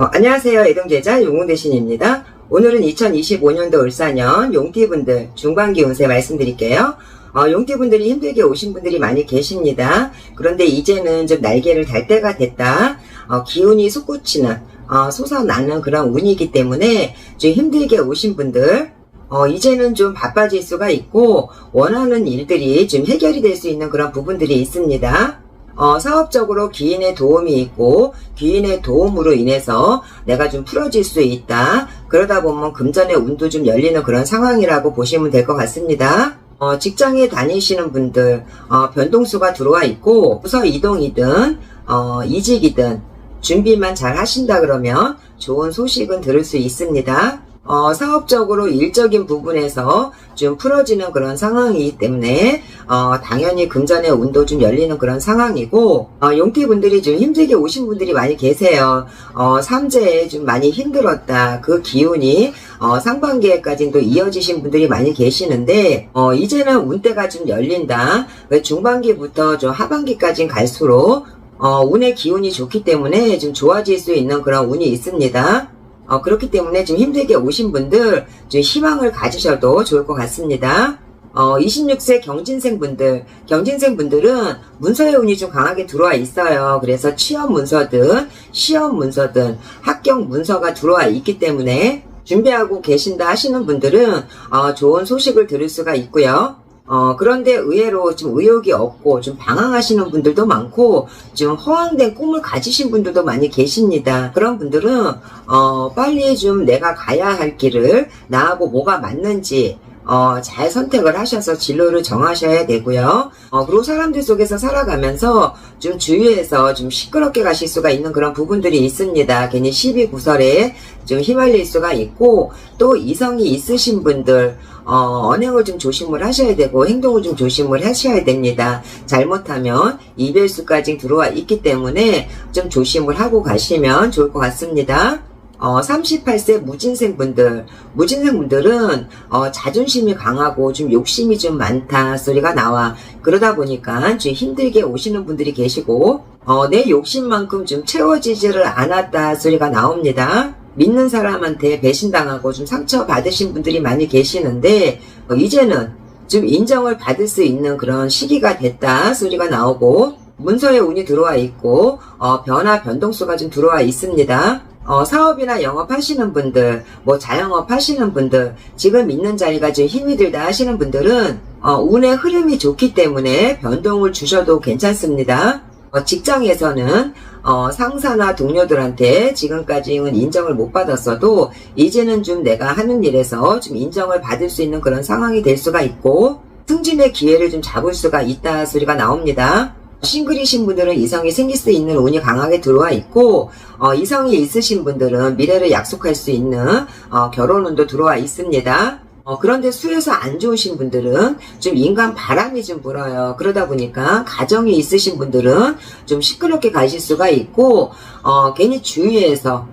어, 안녕하세요. 애동제자 용웅대신입니다. 오늘은 2025년도 을사년 용띠분들 중반기 운세 말씀드릴게요. 어, 용띠분들이 힘들게 오신 분들이 많이 계십니다. 그런데 이제는 좀 날개를 달 때가 됐다. 어, 기운이 솟구치는, 어, 솟아나는 그런 운이기 때문에 좀 힘들게 오신 분들, 어, 이제는 좀 바빠질 수가 있고, 원하는 일들이 좀 해결이 될 수 있는 그런 부분들이 있습니다. 어, 사업적으로 귀인의 도움이 있고 귀인의 도움으로 인해서 내가 좀 풀어질 수 있다. 그러다 보면 금전의 운도 좀 열리는 그런 상황이라고 보시면 될 것 같습니다. 어, 직장에 다니시는 분들 어, 변동수가 들어와 있고 부서 이동이든 어, 이직이든 준비만 잘 하신다 그러면 좋은 소식은 들을 수 있습니다. 어, 사업적으로 일적인 부분에서 좀 풀어지는 그런 상황이기 때문에 어, 당연히 금전의 운도 좀 열리는 그런 상황이고 어, 용띠분들이 좀 힘들게 오신 분들이 많이 계세요. 어, 삼재에 좀 많이 힘들었다. 그 기운이 어, 상반기에까지 또 이어지신 분들이 많이 계시는데 어, 이제는 운대가 좀 열린다. 왜 중반기부터 좀 하반기까지 갈수록 어, 운의 기운이 좋기 때문에 좀 좋아질 수 있는 그런 운이 있습니다. 어, 그렇기 때문에 좀 힘들게 오신 분들 좀 희망을 가지셔도 좋을 것 같습니다. 어, 26세 경진생 분들, 경진생 분들은 문서의 운이 좀 강하게 들어와 있어요. 그래서 취업 문서든 시험 문서든 합격 문서가 들어와 있기 때문에 준비하고 계신다 하시는 분들은 어, 좋은 소식을 들을 수가 있고요. 어, 그런데 의외로 좀 의욕이 없고 좀 방황하시는 분들도 많고 좀 허황된 꿈을 가지신 분들도 많이 계십니다. 그런 분들은 어, 빨리 좀 내가 가야 할 길을 나하고 뭐가 맞는지 어, 잘 선택을 하셔서 진로를 정하셔야 되고요. 어, 그리고 사람들 속에서 살아가면서 좀 주위에서 좀 시끄럽게 가실 수가 있는 그런 부분들이 있습니다. 괜히 시비 구설에 좀 휘말릴 수가 있고 또 이성이 있으신 분들 어, 언행을 좀 조심을 하셔야 되고 행동을 좀 조심을 하셔야 됩니다. 잘못하면 이별수까지 들어와 있기 때문에 좀 조심을 하고 가시면 좋을 것 같습니다. 어, 38세 무진생 분들, 무진생 분들은, 어, 자존심이 강하고 좀 욕심이 좀 많다 소리가 나와. 그러다 보니까 좀 힘들게 오시는 분들이 계시고, 어, 내 욕심만큼 좀 채워지지를 않았다 소리가 나옵니다. 믿는 사람한테 배신당하고 좀 상처받으신 분들이 많이 계시는데, 어, 이제는 좀 인정을 받을 수 있는 그런 시기가 됐다 소리가 나오고, 문서에 운이 들어와 있고, 어, 변화 변동수가 좀 들어와 있습니다. 어, 사업이나 영업하시는 분들, 뭐 자영업 하시는 분들, 지금 있는 자리가 좀 힘이 들다 하시는 분들은 어, 운의 흐름이 좋기 때문에 변동을 주셔도 괜찮습니다. 어, 직장에서는 어, 상사나 동료들한테 지금까지는 인정을 못 받았어도 이제는 좀 내가 하는 일에서 좀 인정을 받을 수 있는 그런 상황이 될 수가 있고 승진의 기회를 좀 잡을 수가 있다 소리가 나옵니다. 싱글이신 분들은 이성이 생길 수 있는 운이 강하게 들어와 있고 어, 이성이 있으신 분들은 미래를 약속할 수 있는 어, 결혼 운도 들어와 있습니다. 어, 그런데 수에서 안 좋으신 분들은 좀 인간 바람이 좀 불어요. 그러다 보니까 가정이 있으신 분들은 좀 시끄럽게 가실 수가 있고 어, 괜히 주위에서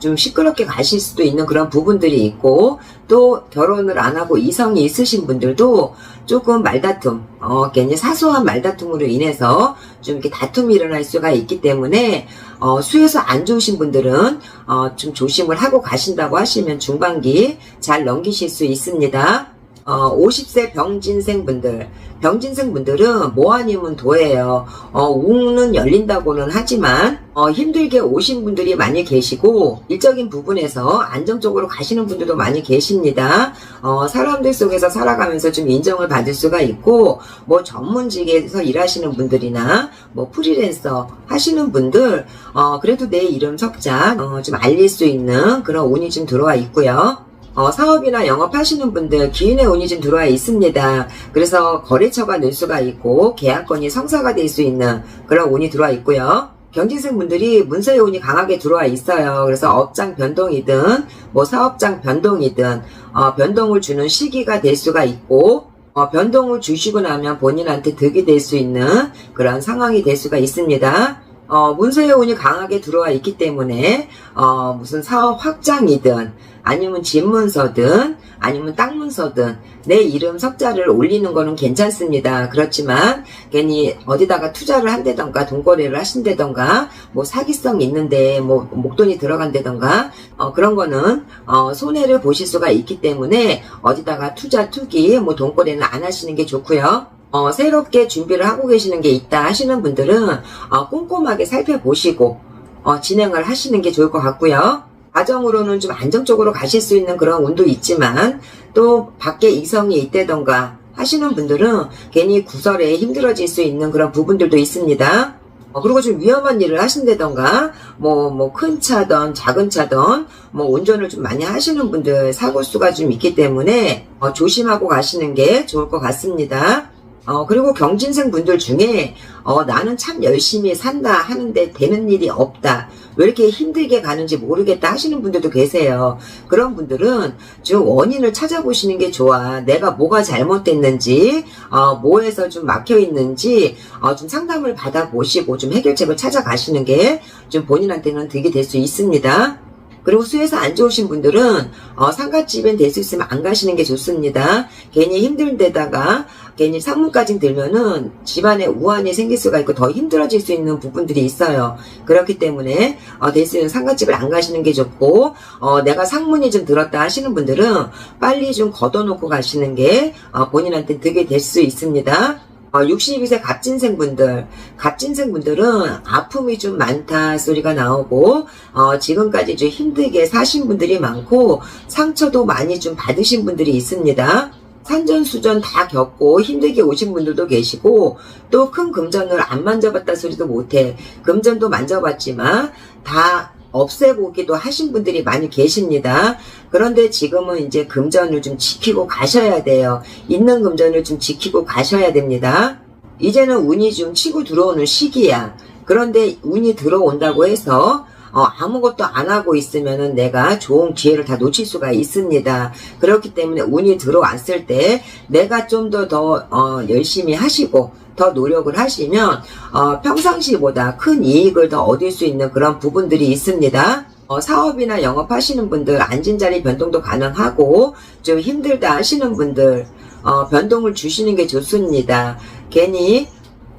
좀 시끄럽게 가실 수도 있는 그런 부분들이 있고 또 결혼을 안 하고 이성이 있으신 분들도 조금 말다툼, 어, 괜히 사소한 말다툼으로 인해서 좀 이렇게 다툼이 일어날 수가 있기 때문에 어, 수에서 안 좋으신 분들은 어, 좀 조심을 하고 가신다고 하시면 중반기 잘 넘기실 수 있습니다. 어, 50세 병진생 분들, 병진생 분들은 뭐 아니면 도예요. 어, 운은 열린다고는 하지만, 어, 힘들게 오신 분들이 많이 계시고, 일적인 부분에서 안정적으로 가시는 분들도 많이 계십니다. 어, 사람들 속에서 살아가면서 좀 인정을 받을 수가 있고, 뭐 전문직에서 일하시는 분들이나, 뭐 프리랜서 하시는 분들, 어, 그래도 내 이름 석자, 어, 좀 알릴 수 있는 그런 운이 좀 들어와 있고요. 어, 사업이나 영업하시는 분들 기인의 운이 좀 들어와 있습니다. 그래서 거래처가 늘 수가 있고 계약건이 성사가 될 수 있는 그런 운이 들어와 있고요. 경진생 분들이 문서의 운이 강하게 들어와 있어요. 그래서 업장 변동이든 뭐 사업장 변동이든 어, 변동을 주는 시기가 될 수가 있고 어, 변동을 주시고 나면 본인한테 득이 될 수 있는 그런 상황이 될 수가 있습니다. 어, 문서의 운이 강하게 들어와 있기 때문에 어, 무슨 사업 확장이든 아니면 집문서든 아니면 땅문서든 내 이름 석자를 올리는 거는 괜찮습니다. 그렇지만 괜히 어디다가 투자를 한다던가 돈거래를 하신다던가 뭐 사기성 있는데 뭐 목돈이 들어간다던가 어, 그런 거는 어, 손해를 보실 수가 있기 때문에 어디다가 투자 투기 뭐 돈거래는 안 하시는 게 좋고요. 어, 새롭게 준비를 하고 계시는 게 있다 하시는 분들은 어, 꼼꼼하게 살펴보시고 어, 진행을 하시는 게 좋을 것 같고요. 가정으로는 좀 안정적으로 가실 수 있는 그런 운도 있지만 또 밖에 이성이 있다던가 하시는 분들은 괜히 구설에 힘들어질 수 있는 그런 부분들도 있습니다. 어, 그리고 좀 위험한 일을 하신다던가, 뭐, 뭐, 큰 차든, 작은 차든, 뭐, 운전을 좀 많이 하시는 분들 사고 수가 좀 있기 때문에, 어, 조심하고 가시는 게 좋을 것 같습니다. 어, 그리고 경진생 분들 중에, 어, 나는 참 열심히 산다 하는데 되는 일이 없다. 왜 이렇게 힘들게 가는지 모르겠다 하시는 분들도 계세요. 그런 분들은 좀 원인을 찾아보시는 게 좋아. 내가 뭐가 잘못됐는지, 어, 뭐에서 좀 막혀 있는지, 어, 좀 상담을 받아보시고 좀 해결책을 찾아가시는 게 좀 본인한테는 득이 될 수 있습니다. 그리고 수에서 안 좋으신 분들은 어, 상가집엔 될 수 있으면 안 가시는 게 좋습니다. 괜히 힘든 데다가 괜히 상문까지 들면은 집안에 우환이 생길 수가 있고 더 힘들어질 수 있는 부분들이 있어요. 그렇기 때문에 어, 될수 있는 상가집을 안 가시는 게 좋고 어, 내가 상문이 좀 들었다 하시는 분들은 빨리 좀 걷어놓고 가시는 게 어, 본인한테 득이 될 수 있습니다. 어, 62세 갑진생 분들, 갑진생 분들은 아픔이 좀 많다 소리가 나오고, 어, 지금까지 좀 힘들게 사신 분들이 많고, 상처도 많이 좀 받으신 분들이 있습니다. 산전수전 다 겪고 힘들게 오신 분들도 계시고, 또 큰 금전을 안 만져봤다 소리도 못해. 금전도 만져봤지만, 다 없애보기도 하신 분들이 많이 계십니다. 그런데 지금은 이제 금전을 좀 지키고 가셔야 돼요. 있는 금전을 좀 지키고 가셔야 됩니다. 이제는 운이 좀 치고 들어오는 시기야. 그런데 운이 들어온다고 해서 어, 아무것도 안 하고 있으면은 내가 좋은 기회를 다 놓칠 수가 있습니다. 그렇기 때문에 운이 들어왔을 때 내가 좀더더 어, 열심히 하시고 더 노력을 하시면 어, 평상시보다 큰 이익을 더 얻을 수 있는 그런 부분들이 있습니다. 어, 사업이나 영업하시는 분들 앉은 자리 변동도 가능하고 좀 힘들다 하시는 분들 어, 변동을 주시는 게 좋습니다. 괜히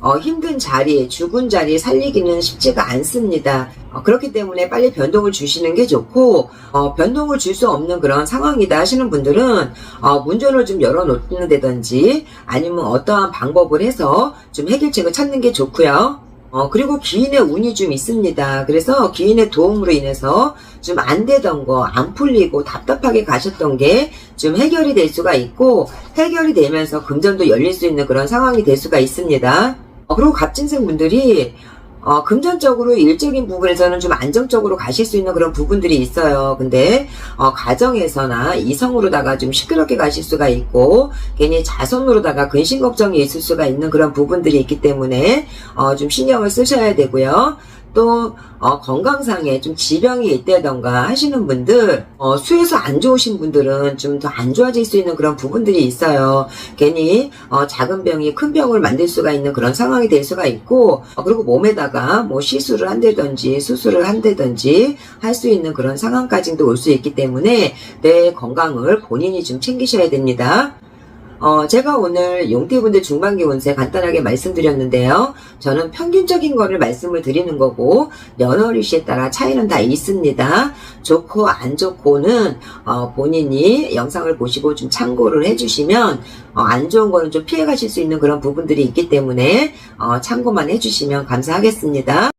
어, 힘든 자리, 죽은 자리 살리기는 쉽지가 않습니다. 어, 그렇기 때문에 빨리 변동을 주시는 게 좋고, 어, 변동을 줄 수 없는 그런 상황이다 하시는 분들은, 어, 문전을 좀 열어놓는다든지, 아니면 어떠한 방법을 해서 좀 해결책을 찾는 게 좋고요. 어, 그리고 기인의 운이 좀 있습니다. 그래서 기인의 도움으로 인해서 좀 안 되던 거, 안 풀리고 답답하게 가셨던 게 좀 해결이 될 수가 있고, 해결이 되면서 금전도 열릴 수 있는 그런 상황이 될 수가 있습니다. 어, 그리고 갑진생 분들이 어, 금전적으로 일적인 부분에서는 좀 안정적으로 가실 수 있는 그런 부분들이 있어요. 근데, 어, 가정에서나 이성으로다가 좀 시끄럽게 가실 수가 있고, 괜히 자손으로다가 근심 걱정이 있을 수가 있는 그런 부분들이 있기 때문에, 어, 좀 신경을 쓰셔야 되고요. 또, 어, 건강상에 좀 지병이 있다던가 하시는 분들, 어, 수에서 안 좋으신 분들은 좀 더 안 좋아질 수 있는 그런 부분들이 있어요. 괜히, 어, 작은 병이 큰 병을 만들 수가 있는 그런 상황이 될 수가 있고, 어, 그리고 몸에다가 뭐 시술을 한다든지 수술을 한다든지 할 수 있는 그런 상황까지도 올 수 있기 때문에 내 건강을 본인이 좀 챙기셔야 됩니다. 어, 제가 오늘 용띠분들 중반기 운세 간단하게 말씀드렸는데요. 저는 평균적인 거를 말씀을 드리는 거고, 연월일시에 따라 차이는 다 있습니다. 좋고, 안 좋고는, 어, 본인이 영상을 보시고 좀 참고를 해주시면, 어, 안 좋은 거는 좀 피해 가실 수 있는 그런 부분들이 있기 때문에, 어, 참고만 해주시면 감사하겠습니다.